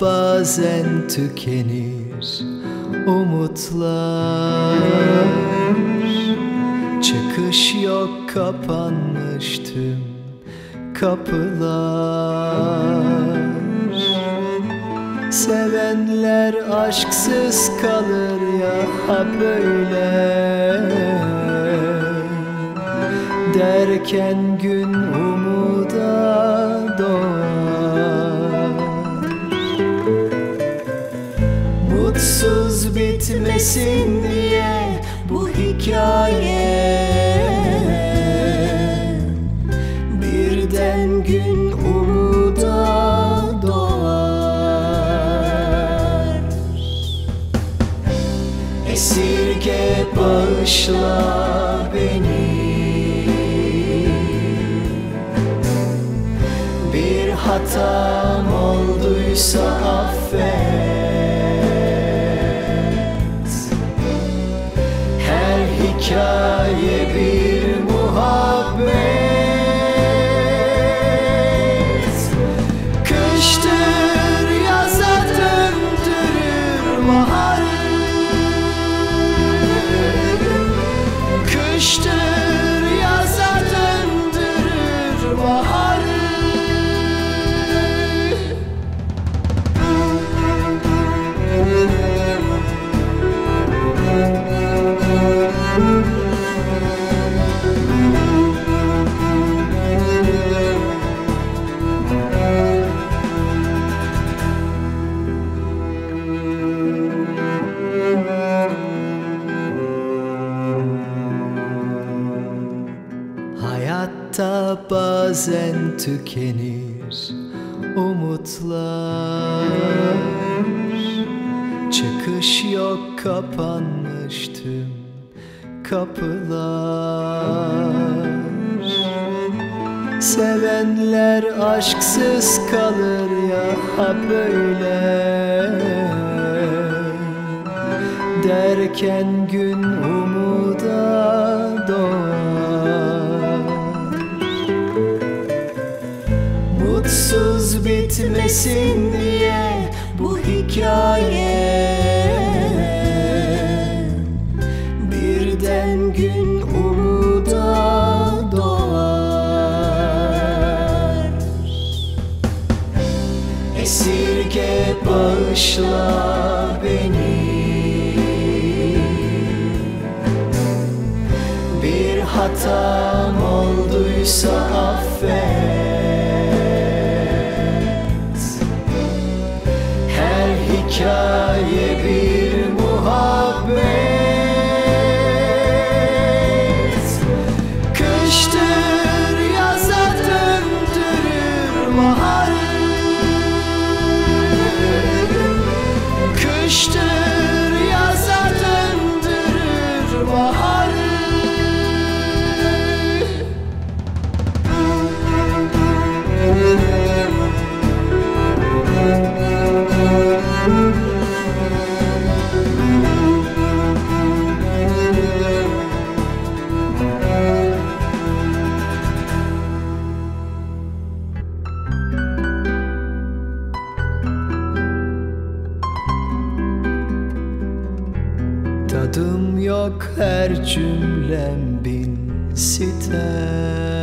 bazen tükenir umutlar. Çıkış yok kapanmış tüm kapılar. Sevenler aşksız kalır ya ha böyle. Derken gün umuda doğar bitmesin diye bu hikaye. Birden gün umuda doğar. Esirge bağışla beni. Bir hatam olduysa affet Hayatta bazen tükenir umutlar. Çıkış yok kapanmış tüm kapılar. Sevenler aşksız kalır ya ha böyle. Derken gün bitmesin diye bu hikaye. Birden gün umuda doğar. Esirge bağışla beni. Bir hatam olduysa affet baharı Kıştır yaza döndürür baharı Tadım yok her cümlem bin sitem